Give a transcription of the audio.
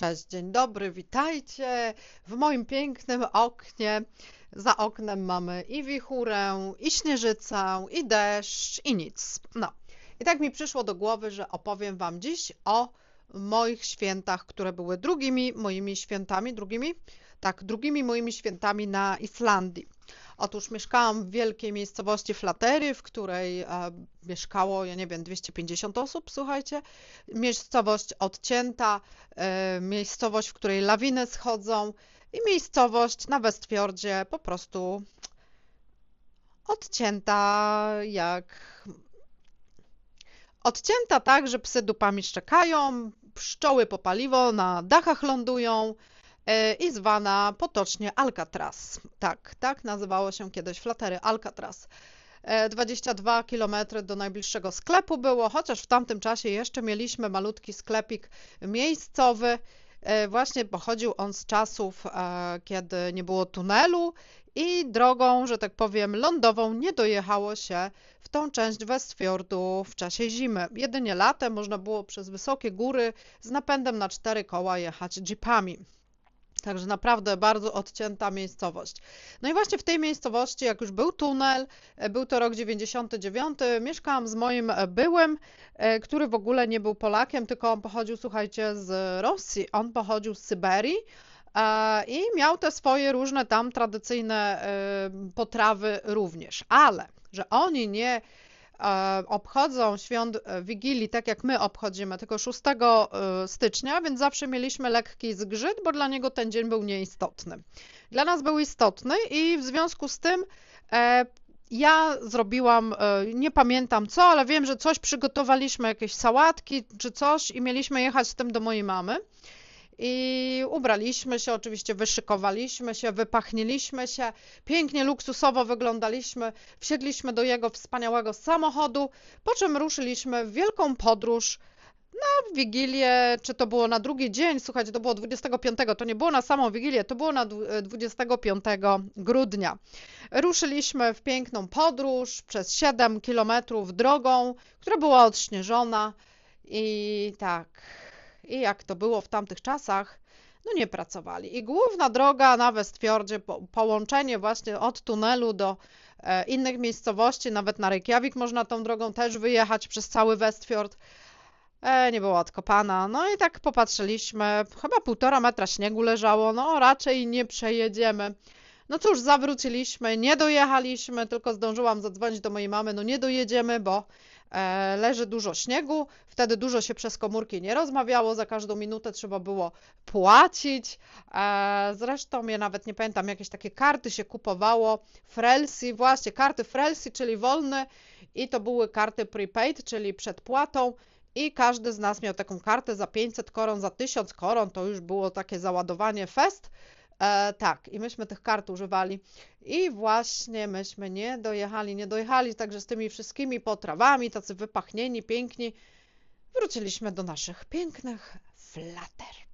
Cześć, dzień dobry, witajcie w moim pięknym oknie. Za oknem mamy i wichurę, i śnieżycę, i deszcz, i nic. No, i tak mi przyszło do głowy, że opowiem Wam dziś o moich świętach, które były drugimi moimi świętami, drugimi? Tak, drugimi moimi świętami na Islandii. Otóż mieszkałam w wielkiej miejscowości Flatery, w której e, mieszkało, ja nie wiem, 250 osób, słuchajcie. Miejscowość odcięta, e, miejscowość, w której lawiny schodzą i miejscowość na Westfjordzie po prostu odcięta jak... Odcięta tak, że psy dupami szczekają, pszczoły po paliwo na dachach lądują, i zwana potocznie Alcatraz. Tak, tak nazywało się kiedyś flatery Alcatraz. E, 22 km do najbliższego sklepu było, chociaż w tamtym czasie jeszcze mieliśmy malutki sklepik miejscowy. E, Właśnie pochodził on z czasów, e, kiedy nie było tunelu i drogą, że tak powiem, lądową nie dojechało się w tą część Westfjordu w czasie zimy. Jedynie latem można było przez wysokie góry z napędem na cztery koła jechać jeepami. Także naprawdę bardzo odcięta miejscowość. No i właśnie w tej miejscowości, jak już był tunel, e, był to rok 99, mieszkałam z moim e, byłym, e, który w ogóle nie był Polakiem, tylko on pochodził, słuchajcie, z Rosji. On pochodził z Syberii. I miał te swoje różne tam tradycyjne potrawy również, ale że oni nie obchodzą świąt e, Wigilii tak jak my obchodzimy, tylko 6 e, stycznia, więc zawsze mieliśmy lekki zgrzyt, bo dla niego ten dzień był nieistotny. Dla nas był istotny i w związku z tym e, ja zrobiłam, e, nie pamiętam co, ale wiem, że coś przygotowaliśmy, jakieś sałatki czy coś i mieliśmy jechać z tym do mojej mamy. I ubraliśmy się, oczywiście wyszykowaliśmy się, wypachniliśmy się, pięknie, luksusowo wyglądaliśmy, wsiedliśmy do jego wspaniałego samochodu, po czym ruszyliśmy w wielką podróż na Wigilię, czy to było na drugi dzień, słuchajcie, to było 25, to nie było na samą Wigilię, to było na dwu- 25 grudnia. Ruszyliśmy w piękną podróż przez 7 kilometrów drogą, która była odśnieżona. I tak, i jak to było w tamtych czasach, no nie pracowali. I główna droga na Westfjordzie, po, połączenie właśnie od tunelu do e, innych miejscowości, nawet na Reykjavik można tą drogą też wyjechać przez cały Westfjord. E, nie była odkopana. No i tak popatrzyliśmy, chyba półtora metra śniegu leżało, no raczej nie przejedziemy. No cóż, zawróciliśmy, nie dojechaliśmy, tylko zdążyłam zadzwonić do mojej mamy, no nie dojedziemy, bo e, leży dużo śniegu, wtedy dużo się przez komórki nie rozmawiało, za każdą minutę trzeba było płacić. E, zresztą ja nawet nie pamiętam, jakieś takie karty się kupowało, Frelsi, właśnie karty Frelsi, czyli wolne i to były karty prepaid, czyli przedpłatą. I każdy z nas miał taką kartę za 500 koron, za 1000 koron, to już było takie załadowanie fest. E, tak, i myśmy tych kart używali. I właśnie myśmy nie dojechali, nie dojechali, także z tymi wszystkimi potrawami, tacy wypachnieni, piękni, wróciliśmy do naszych pięknych flater.